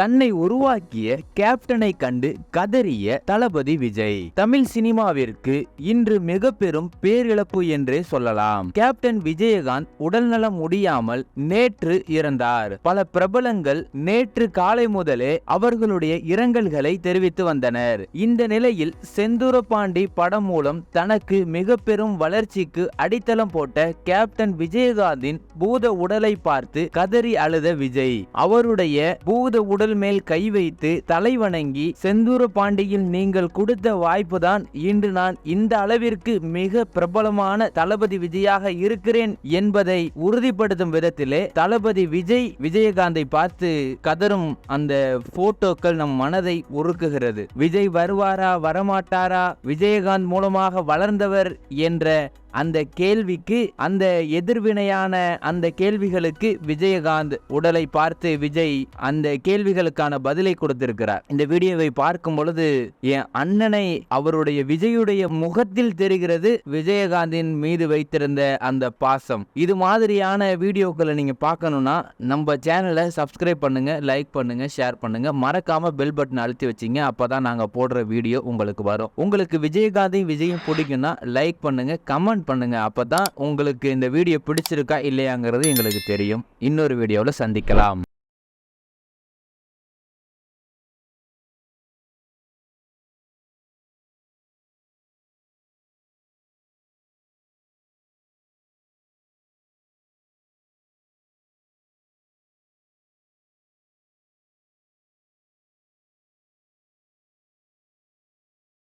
தன்னை உருவாக்கிய கேப்டனை கண்டு கதறிய தளபதி விஜய். தமிழ் சினிமாவிற்கு இன்று மிக பெரும் பேரிழப்பு என்றே சொல்லலாம். கேப்டன் விஜயகாந்த் உடல்நலம் முடியாமல் நேற்று இறந்தார். பல பிரபலங்கள் நேற்று காலை முதலே அவர்களுடைய இரங்கல்களை தெரிவித்து வந்தனர். இந்த நிலையில் செந்தூர பாண்டி படம் மூலம் தனக்கு மிக பெரும் வளர்ச்சிக்கு அடித்தளம் போட்ட கேப்டன் விஜயகாந்தின் பூத உடலை பார்த்து கதறி அழுத விஜய். அவருடைய பூத உடல் மேல் கை வைத்து தலை வணங்கி செந்தூர பாண்டியில் நீங்கள் கொடுத்த வாய்ப்புதான் இன்று நான் இந்த அளவிற்கு மிக பிரபலமான தளபதி விஜயாக இருக்கிறேன் என்பதை உறுதிப்படுத்தும் விதத்திலே தளபதி விஜய் விஜயகாந்தை பார்த்து கதரும் அந்த போட்டோக்கள் நம் மனதை உருக்குகிறது. விஜய் வருவாரா வரமாட்டாரா? விஜயகாந்த் மூலமாக வளர்ந்தவர் என்ற அந்த கேள்விக்கு அந்த எதிர்வினையான அந்த கேள்விகளுக்கு விஜயகாந்த் உடலை பார்த்து விஜய் அந்த கேள்விகளுக்கான பதிலை கொடுத்திருக்கிறார். இந்த வீடியோவை பார்க்கும் பொழுது என் அண்ணனை அவருடைய விஜயுடைய முகத்தில் தெரிகிறது விஜயகாந்தின் மீது வைத்திருந்த அந்த பாசம். இது மாதிரியான வீடியோக்களை நீங்க பார்க்கணும்னா நம்ம சேனலை சப்ஸ்கிரைப் பண்ணுங்க லைக் பண்ணுங்க ஷேர் பண்ணுங்க. மறக்காம பெல் பட்டன் அழுத்தி வச்சிங்க அப்பதான் நாங்க போடுற வீடியோ உங்களுக்கு வரும். உங்களுக்கு விஜயகாந்தையும் விஜயும் பிடிக்கும்னா லைக் பண்ணுங்க கமெண்ட் பண்ணுங்க. அப்பதான் உங்களுக்கு இந்த வீடியோ பிடிச்சிருக்கா இல்லையாங்கிறது எங்களுக்கு தெரியும். இன்னொரு வீடியோவில் சந்திக்கலாம்.